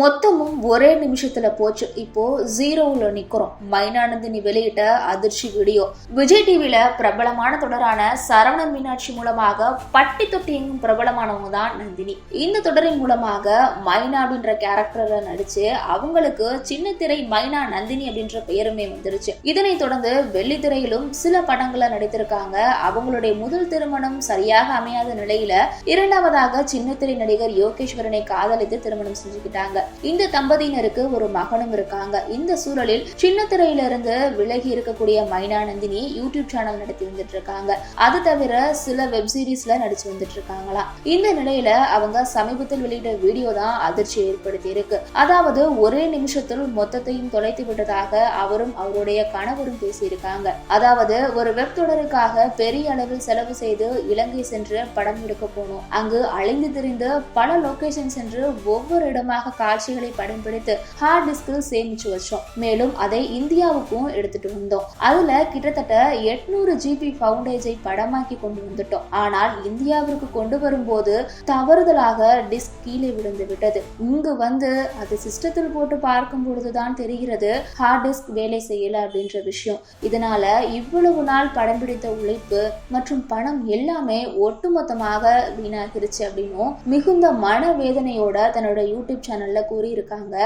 மொத்தமும் ஒரே நிமிஷத்துல போச்சு. இப்போ ஜீரோவுல நிக்கிறோம். மைனானந்தினி வெளியிட்ட அதிர்ச்சி வீடியோ. விஜய் டிவில பிரபலமான தொடரான சரவணன் மீனாட்சி மூலமாக பட்டி தொட்டி எங்கும் பிரபலமானவங்க தான் நந்தினி. இந்த தொடரின் மூலமாக மைனா அப்படின்ற கேரக்டர்ல நடிச்சு அவங்களுக்கு சின்ன திரை மைனா நந்தினி அப்படின்ற பெயருமே வந்துருச்சு. இதனைத் தொடர்ந்து வெள்ளித்திரையிலும் சில படங்களை நடித்திருக்காங்க. அவங்களுடைய முதல் திருமணம் சரியாக அமையாத நிலையில இரண்டாவதாக சின்னத்திரை நடிகர் யோகேஸ்வரனை காதலித்து திருமணம் செஞ்சுக்கிட்டாங்க. இந்த தம்பதியினருக்கு ஒரு மகனும் இருக்காங்க. இந்த சூழலில் சின்ன திரையிலிருந்து விலகி இருக்கக்கூடிய மைனா நந்தினி யூடியூப் சேனல் நடத்தி வந்துட்டு இருக்காங்க அது தவிர சில வெப் சீரிஸ்ல நடிச்சு வந்துட்டு இருக்காங்களாம் இந்த நிலையில அவங்க சமீபத்தில் வெளியிட்ட வீடியோ தான் அதிர்ச்சி ஏற்படுத்தி இருக்கு. அதாவது ஒரே நிமிஷத்தில் மொத்தத்தையும் தொலைத்து விட்டதாக அவரும் அவருடைய கணவரும் பேசியிருக்காங்க. அதாவது ஒரு வெப் தொடருக்காக பெரிய அளவில் செலவு செய்து இலங்கை சென்று படம் எடுக்க போனோம். அங்கு அழிந்து திரிந்து பல லொகேஷன் சென்று ஒவ்வொரு இடமாக காட்சிகளை படம் பிடித்து ஹார்ட் டிஸ்கில் சேமிச்சு வச்சோம். மேலும் அதை இந்தியாவுக்கும் எடுத்துட்டு வந்தோம். அதுல கிட்டத்தட்ட எட்நூறு ஜிபி பவுண்டேஜை படமாக்கி கொண்டு வந்துட்டோம். ஆனால் இந்தியாவிற்கு கொண்டு வரும்போது தவறுதலாக டிஸ்க் கீழே விழுந்து விட்டது. இங்கு வந்து அது சிஸ்டத்தில் போட்டு பார்க்கும் பொழுதுதான் தெரிகிறது ஹார்ட் டிஸ்க் வேலை செய்யல அப்படின்ற விஷயம். இதனால இவ்வளவு நாள் படம் பிடித்த உழைப்பு மற்றும் பணம் எல்லாமே ஒட்டுமொத்தமாக வீணாகிருச்சு அப்படின்னும் மிகுந்த மன வேதனையோட தன்னோட யூடியூப் சேனல் சேனல்ல கூறியிருக்காங்க.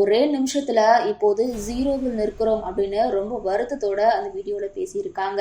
ஒரே நிமிஷத்துல இப்போது ஜீரோவில் நிற்கிறோம் அப்படின்னு ரொம்ப வருத்தத்தோட அந்த வீடியோல பேசியிருக்காங்க.